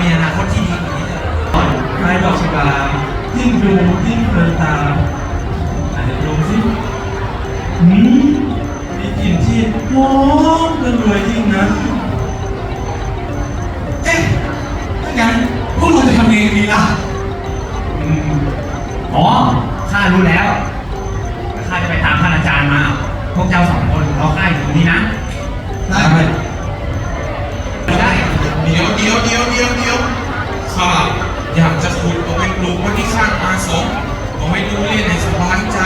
มีอนาคตที่ดีกว่านี้เถอะนายดอกชะบายิ่งดูยิ่งเพลินตาอะเดี๋ยวดูสิหืมมีกลิ่นที่หอมและรวยยิ่งนะเอ๊ะถ้างั้นพวกเราจะทำยังไงดีล่ะอืมอ๋อข้ารู้แล้วข้าจะไปตามท่านอาจารย์มา พวกเจ้าสองคนรอข้าอยู่ตรงนี้นะได้ได้ ข้าอยากจะขุดเอาไปปลูกไว้ที่ข้างอาสมเอาไว้ดูเล่นให้สบายใจ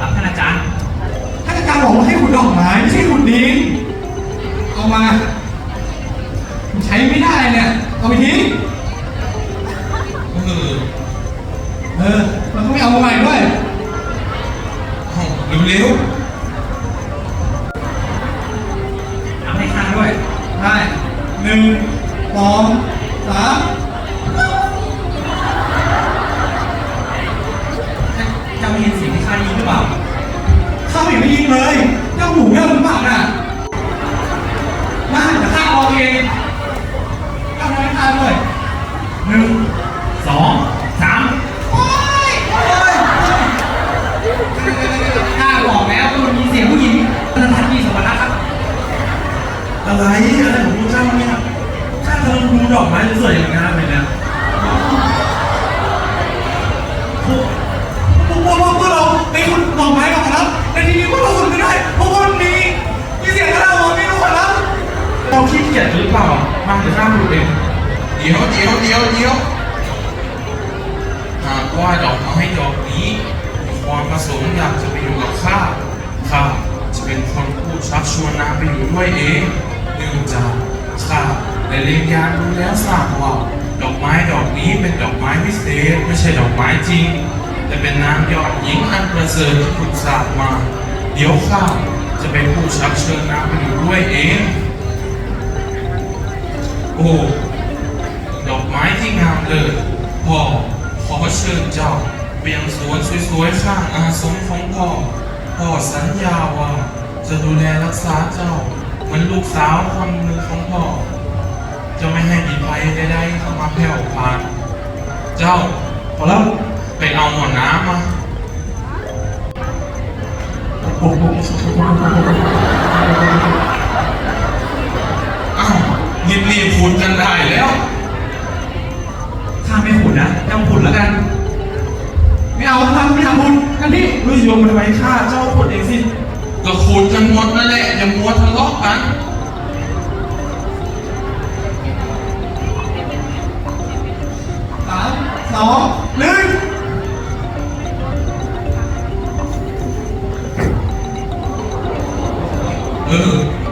รับท่านอาจารย์ท่านอาจารย์บอกว่าให้ขุดดอกไม้ไม่ใช่ขุดดินเอามาใช้ไม่ได้เนี่ยเอาไปทิ้งเออเออมันก็ไม่เอามาใหม่ด้วยเอาเร็วท หนึ่งสองสามเจ้าได้ยินเสียงที่ข้าได้ยินหรือเปล่าเข้าไปไม่ยิงเลยเจ้าหูเจ้าหรือเปล่าน่ะมาเดี๋ยวข้าออกเองข้าทำให้ข้าด้วยหนึ่งสองสามโอ้ยโอ้ยโอ้ยข้าบอกแล้วว่ามันมีเสียงผู้หญิงสถานที่สวรรค์ครับอะไรอะไรข องพวกเจ้าเนี่ยข้ากำลังดูดอกไม้สวยๆอย่างงามเลยนะพวกพวกพวกพวกเราไปขุดดอกไม้กันครับแต่ทีนี้พวกเราขุดไม่ได้เพราะว่ามันมีมีเสียงกระดาษไม่รู้ครับเราขี้เกียจหรือเปล่ามาเดี๋ยวข้าดูเองๆเดี๋ยวเดี๋ยวเดี๋ยวเดี๋ยวหากว่าดอกไม้ดอกนี้มีความประสงค์อยากจะไปอยู่กับข้าข้าจะเป็นคนพูดชักชวนนางไปอยู่ด้วยเองเนื่องจาก ข้าได้เรียนยานดูแล้วทราบว่า ดอกไม้ดอกนี้เป็นดอกไม้พิเศษไม่ใช่ดอกไม้จริง แต่เป็นนางยอดหญิงอันประเสริฐที่คุณทราบมา เดี๋ยวข้าจะเป็นผู้ชักเชิญนางไปอยู่ด้วยเอง โอ้ดอกไม้ที่งามเลยพ่อขอเชิญเจ้าไปยังสวนสวยๆข้างอาสมของพ่อพ่อสัญญาว่าจะดูแลรักษาเจ้าเหมือนลูกสาวคนหนึ่งของพ่อ จะไม่ให้มีภัยใดๆเข้ามาแผ่วผ่าน เจ้าพอแล้วไปเอาหมอนน้ำมาอ้าวรีบๆพูดกันได้แล้ว ข้าไม่ขุดนะเจ้าขุดแล้วกัน ไม่เอาทำไม่ทำบุญกันที่เฮ้ยโยมมันทำไมข้าเจ้าคนเองสิ ก็ขูดกันหมดนั่นแหละอย่ามัวทะเลาะกัน สองหนึ่งเออ